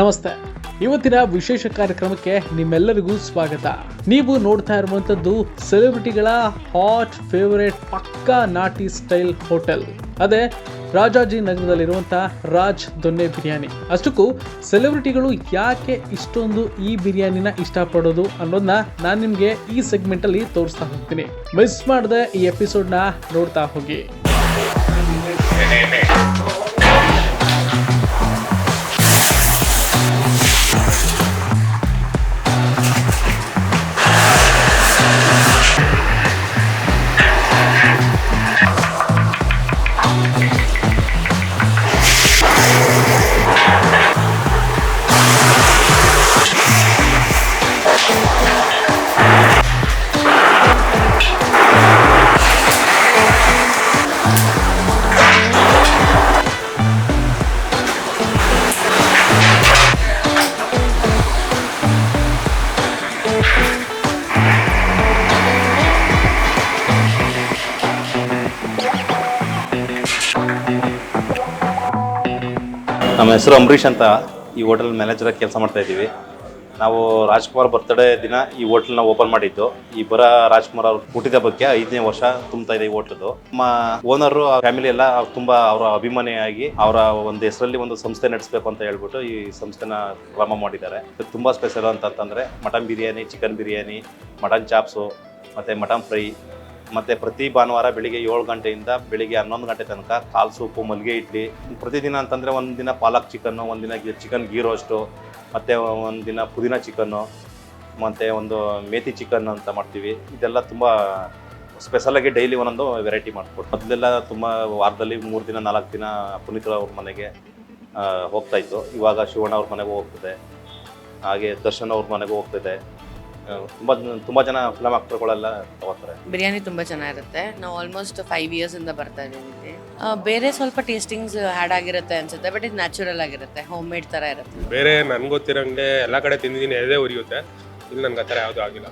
ನಮಸ್ತೆ. ಇವತ್ತಿನ ವಿಶೇಷ ಕಾರ್ಯಕ್ರಮಕ್ಕೆ ನಿಮ್ಮೆಲ್ಲರಿಗೂ ಸ್ವಾಗತ. ನೀವು ನೋಡ್ತಾ ಇರುವಂತದ್ದು ಸೆಲೆಬ್ರಿಟಿಗಳ ಹಾಟ್ ಫೇವರೇಟ್ ಪಕ್ಕಾ ನಾಟಿ ಸ್ಟೈಲ್ ಹೋಟೆಲ್. ಅದೇ ರಾಜಾಜಿ ನಗರದಲ್ಲಿರುವಂತ ರಾಜ್ ದೊನ್ನೆ ಬಿರಿಯಾನಿ. ಅಷ್ಟಕ್ಕೂ ಸೆಲೆಬ್ರಿಟಿಗಳು ಯಾಕೆ ಇಷ್ಟೊಂದು ಈ ಬಿರಿಯಾನಿನ ಇಷ್ಟಪಡೋದು ಅನ್ನೋದನ್ನ ನಾನು ನಿಮಗೆ ಈ ಸೆಗ್ಮೆಂಟ್ ಅಲ್ಲಿ ತೋರಿಸ್ತಾ ಹೋಗ್ತೀನಿ. ಮಿಸ್ ಮಾಡದೆ ಈ ಎಪಿಸೋಡ್ನ ನೋಡ್ತಾ ಹೋಗಿ. ನಮ್ಮ ಹೆಸರು ಅಂಬರೀಷ್ ಅಂತ ಈ ಹೋಟೆಲ್ ಮ್ಯಾನೇಜರ್ ಕೆಲಸ ಮಾಡ್ತಾ ಇದ್ದೀವಿ. ನಾವು ರಾಜ್ಕುಮಾರ್ ಬರ್ತ್ಡೇ ದಿನ ಈ ಹೋಟೆಲ್ನ ಓಪನ್ ಮಾಡಿದ್ದು. ಈ ಬರ ರಾಜ್ಕುಮಾರ್ ಅವ್ರ ಹುಟ್ಟಿದ ಬಗ್ಗೆ ಐದನೇ ವರ್ಷ ತುಂಬ್ತಾ ಇದೆ ಈ ಹೋಟೆಲ್ದು. ನಮ್ಮ ಓನರು ಫ್ಯಾಮಿಲಿ ಎಲ್ಲ ತುಂಬಾ ಅವರ ಅಭಿಮಾನಿಯಾಗಿ ಅವರ ಒಂದು ಹೆಸರಲ್ಲಿ ಒಂದು ಸಂಸ್ಥೆ ನಡೆಸಬೇಕು ಅಂತ ಹೇಳ್ಬಿಟ್ಟು ಈ ಸಂಸ್ಥೆನ ಪ್ರಾರಂಭ ಮಾಡಿದ್ದಾರೆ. ತುಂಬಾ ಸ್ಪೆಷಲ್ ಅಂತಂತಂದ್ರೆ mutton biryani chicken biryani, mutton chops ಮತ್ತೆ ಮಟನ್ ಫ್ರೈ ಮತ್ತೆ ಪ್ರತಿ ಭಾನುವಾರ ಬೆಳಿಗ್ಗೆ ಏಳು ಗಂಟೆಯಿಂದ ಬೆಳಿಗ್ಗೆ ಹನ್ನೊಂದು ಗಂಟೆ ತನಕ ಕಾಲ್ ಸೂಪು ಮಲ್ಲಿಗೆ ಇಡ್ಲಿ, ಪ್ರತಿದಿನ ಅಂತಂದರೆ ಒಂದಿನ ಪಾಲಕ್ ಚಿಕನ್ನು ಒಂದಿನ ಚಿಕನ್ ಗೀ ರೋಸ್ಟು ಮತ್ತು ಒಂದಿನ ಪುದೀನ ಚಿಕನ್ನು ಮತ್ತು ಒಂದು ಮೇತಿ ಚಿಕನ್ ಅಂತ ಮಾಡ್ತೀವಿ. ಇದೆಲ್ಲ ತುಂಬ ಸ್ಪೆಷಲಾಗಿ ಡೈಲಿ ಒಂದೊಂದು ವೆರೈಟಿ ಮಾಡಿಕೊಟ್ಟು ಮೊದಲೆಲ್ಲ ತುಂಬ ವಾರದಲ್ಲಿ ಮೂರು ದಿನ, ನಾಲ್ಕು ದಿನ ಪುನೀತ್ ಅವ್ರ ಮನೆಗೆ ಹೋಗ್ತಾ ಇತ್ತು. ಇವಾಗ ಶಿವಣ್ಣ ಅವ್ರ ಮನೆಗೂ ಹೋಗ್ತದೆ. ಹಾಗೆ ದರ್ಶನ್ ಅವ್ರ ಮನೆಗೂ ಹೋಗ್ತಿದೆ. ತುಂಬ ತುಂಬ ಜನ ಫಿಲಮ್ ಆಕ್ಟರ್ಗಳೆಲ್ಲ ತಗೋತಾರೆ. ಬಿರಿಯಾನಿ ತುಂಬ ಚೆನ್ನಾಗಿರುತ್ತೆ. ನಾವು ಆಲ್ಮೋಸ್ಟ್ ಫೈವ್ ಇಂದ ಬರ್ತಾ ಇದ್ದೀವಿ ಆ, ಬೇರೆ ಸ್ವಲ್ಪ ಟೇಸ್ಟಿಂಗ್ಸ್ ಹ್ಯಾಡ್ ಆಗಿರುತ್ತೆ ಅನ್ಸುತ್ತೆ ಬಟ್ ಇದು ನ್ಯಾಚುರಲ್ ಆಗಿರುತ್ತೆ ಹೋಮ್ ಮೇಡ್ ಥರ ಇರುತ್ತೆ. ಬೇರೆ ನನ್ಗೆ ಗೊತ್ತಿರಂಗೆ ಎಲ್ಲ ಕಡೆ ತಿಂದಿದ್ದೀನಿ ಎದೆ ಉರಿಯುತ್ತೆ. ಇಲ್ಲಿ ನನ್ಗೆ ಆ ಥರ ಯಾವುದೂ ಆಗಿಲ್ಲ.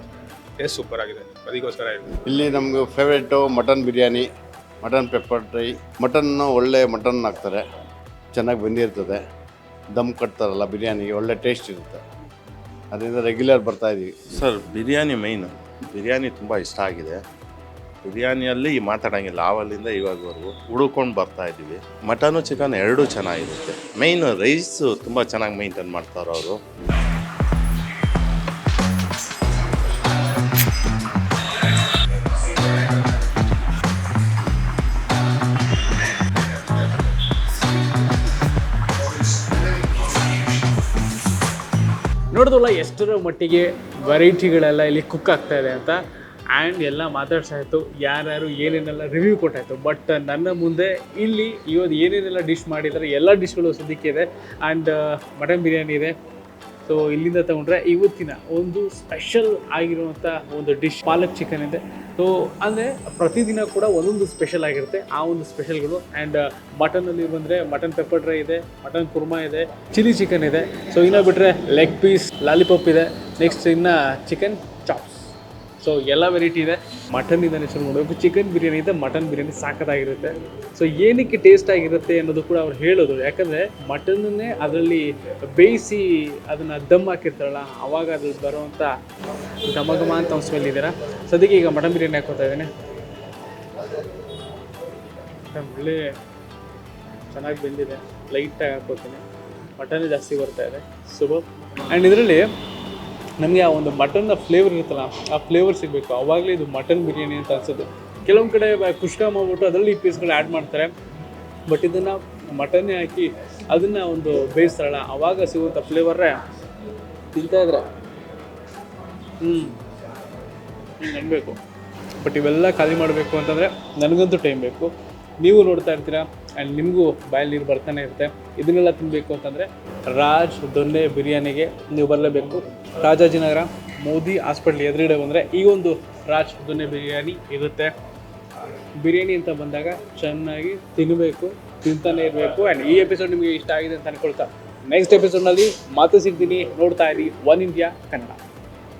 ಟೇಸ್ಟ್ ಸೂಪರ್ ಆಗಿದೆ. ಅದಕ್ಕೋಸ್ಕರ ಇಲ್ಲಿ ನಮ್ಗೆ favourite mutton biryani mutton pepper fry mutton ಒಳ್ಳೆ ಮಟನ್ ಹಾಕ್ತಾರೆ ಚೆನ್ನಾಗಿ ಬಂದಿರ್ತದೆ. ದಮ್ ಕಟ್ತಾರಲ್ಲ ಬಿರಿಯಾನಿಗೆ ಒಳ್ಳೆ ಟೇಸ್ಟ್ ಇರುತ್ತೆ. ಅದರಿಂದ ರೆಗ್ಯುಲರ್ ಬರ್ತಾ ಇದೀವಿ. ಸರ್ ಬಿರಿಯಾನಿ ಮೈನು ಬಿರಿಯಾನಿ ತುಂಬ ಇಷ್ಟ ಆಗಿದೆ. ಬಿರಿಯಾನಿಯಲ್ಲಿ ಮಾತಾಡೋಂಗಿಲ್ಲ. ಆವಲ್ಲಿಂದ ಇವಾಗವರೆಗೂ ಹುಡುಕೊಂಡು ಬರ್ತಾ ಇದ್ದೀವಿ ಮಟನು ಚಿಕನ್ ಎರಡೂ ಚೆನ್ನಾಗಿರುತ್ತೆ. ಮೈನ್ ರೈಸು ತುಂಬ ಚೆನ್ನಾಗಿ ಮೈಂಟೈನ್ ಮಾಡ್ತಾರೆ ಅವರು ನೋಡಿದ್ವಲ್ಲ ಎಷ್ಟರ ಮಟ್ಟಿಗೆ ವೆರೈಟಿಗಳೆಲ್ಲ ಇಲ್ಲಿ ಕುಕ್ ಆಗ್ತಾ ಇದೆ ಅಂತ. ಆ್ಯಂಡ್ ಎಲ್ಲ ಮಾತಾಡ್ಸಾಯ್ತು ಯಾರ್ಯಾರು ಏನೇನೆಲ್ಲ ರಿವ್ಯೂ ಕೊಟ್ಟಾಯಿತು ಬಟ್ ನನ್ನ ಮುಂದೆ ಇಲ್ಲಿ ಇವತ್ತು ಏನೇನೆಲ್ಲ ಡಿಶ್ ಮಾಡಿದ್ದಾರೆ, ಎಲ್ಲ ಡಿಶ್ಗಳು ಇದೆ. ಆ್ಯಂಡ್ ಮಟನ್ ಬಿರಿಯಾನಿ ಇದೆ. ಸೊ ಇಲ್ಲಿಂದ ತಗೊಂಡ್ರೆ ಇವತ್ತಿನ ಒಂದು ಸ್ಪೆಷಲ್ ಆಗಿರುವಂಥ ಒಂದು ಡಿಶ್ ಪಾಲಕ್ ಚಿಕನ್ ಇದೆ. ಸೊ ಅಂದರೆ ಪ್ರತಿದಿನ ಕೂಡ ಒಂದೊಂದು ಸ್ಪೆಷಲ್ ಆಗಿರುತ್ತೆ. ಆ ಒಂದು ಸ್ಪೆಷಲ್ಗಳು ಆ್ಯಂಡ್ ಮಟನಲ್ಲಿ ಬಂದರೆ ಮಟನ್ ಪೆಪ್ಪರ್ ಡ್ರೈ ಇದೆ ಮಟನ್ ಕುರ್ಮಾ ಇದೆ ಚಿಲ್ಲಿ ಚಿಕನ್ ಇದೆ. ಸೊ ಇನ್ನು ಬಿಟ್ಟರೆ ಲೆಗ್ ಪೀಸ್ ಲಾಲಿಪಾಪ್ ಇದೆ. ನೆಕ್ಸ್ಟ್ ಇನ್ನು ಚಿಕನ್ ಸೊ ಎಲ್ಲ ವೆರೈಟಿ ಇದೆ. ಮಟನ್ ಇದನ್ನು ಶುರು ಮಾಡಬೇಕು ಚಿಕನ್ ಬಿರಿಯಾನಿ ಇದೆ ಮಟನ್ ಬಿರಿಯಾನಿ ಸಾಕದಾಗಿರುತ್ತೆ. ಸೊ ಏನಕ್ಕೆ ಟೇಸ್ಟ್ ಆಗಿರುತ್ತೆ ಅನ್ನೋದು ಕೂಡ ಅವ್ರು ಹೇಳೋದು. ಯಾಕಂದರೆ ಮಟನ್ನೇ ಅದರಲ್ಲಿ ಬೇಯಿಸಿ ಅದನ್ನು ದಮ್ ಹಾಕಿರ್ತಾರಲ್ಲ, ಅವಾಗ ಅದ್ರಲ್ಲಿ ಬರುವಂಥ ಘಮ ಅಂತ ಒಂದು ಸ್ಮೆಲ್ ಇದ್ದೀರಾ ಸದ್ಯಕ್ಕೆ ಈಗ ಮಟನ್ ಬಿರಿಯಾನಿ ಹಾಕೋತಾ ಇದ್ದೀನಿ. ಒಳ್ಳೆ ಚೆನ್ನಾಗಿ ಬೆಂದಿದೆ. ಲೈಟಾಗಿ ಹಾಕೋತೀನಿ ಮಟನ್ ಜಾಸ್ತಿ ಬರ್ತಾ ಇದೆ. ಸುಬ್ ಆ್ಯಂಡ್ ಇದರಲ್ಲಿ ನಮಗೆ ಆ ಒಂದು ಮಟನ್ನ ಫ್ಲೇವರ್ ಇರುತ್ತಲ್ಲ ಆ ಫ್ಲೇವರ್ ಸಿಗಬೇಕು. ಅವಾಗಲೇ ಇದು ಮಟನ್ ಬಿರಿಯಾನಿ ಅಂತ ಅನ್ಸುತ್ತೆ. ಕೆಲವೊಂದು ಕಡೆ ಖುಷ್ಕ ಕುಷ್ಕ ಮಾಡ್ಬಿಟ್ಟು ಅದರಲ್ಲಿ ಪೀಸ್ಗಳು ಆ್ಯಡ್ ಮಾಡ್ತಾರೆ. ಬಟ್ ಇದನ್ನು ಮಟನ್ನೇ ಹಾಕಿ ಅದನ್ನು ಒಂದು ಬೇಯಿಸ್ತಾರಲ್ಲ ಆವಾಗ ಸಿಗುವಂಥ ಫ್ಲೇವರೇ ತಿಂತಾ ಇದ್ರೆ. ಹ್ಞೂ ಹ್ಞೂ ಅನ್ಬೇಕು. ಬಟ್ ಇವೆಲ್ಲ ಖಾಲಿ ಮಾಡಬೇಕು ಅಂತಂದರೆ ನನಗಂತೂ ಟೈಮ್ ಬೇಕು. ನೀವು ನೋಡ್ತಾ ಇರ್ತೀರಾ? ಆ್ಯಂಡ್ ನಿಮಗೂ ಬಾಯಲ್ಲಿ ನೀರು ಬರ್ತಾನೆ ಇರುತ್ತೆ. ಇದನ್ನೆಲ್ಲ ತಿನ್ನಬೇಕು ಅಂತಂದರೆ ರಾಜ್ ದೊನ್ನೆ ಬಿರಿಯಾನಿಗೆ ನೀವು ಬರಲೇಬೇಕು. ರಾಜಾಜಿನಗರ ಮೋದಿ ಹಾಸ್ಪಿಟ್ಲ್ ಎದುರುಗಡೆ ಬಂದರೆ ಈ ಒಂದು ರಾಜ್ ದೊನ್ನೆ ಬಿರಿಯಾನಿ ಇರುತ್ತೆ. ಬಿರಿಯಾನಿ ಅಂತ ಬಂದಾಗ ಚೆನ್ನಾಗಿ ತಿನ್ನಬೇಕು ತಿಂತಾನೆ ಇರಬೇಕು. ಆ್ಯಂಡ್ ಈ ಎಪಿಸೋಡ್ ನಿಮಗೆ ಇಷ್ಟ ಆಗಿದೆ ಅಂತ ಅನ್ಕೊಳ್ತಾ. ನೆಕ್ಸ್ಟ್ ಎಪಿಸೋಡ್ನಲ್ಲಿ ಮಾತು ಸಿಗ್ತೀನಿ. ನೋಡ್ತಾ ಇರಿ. One India Kannada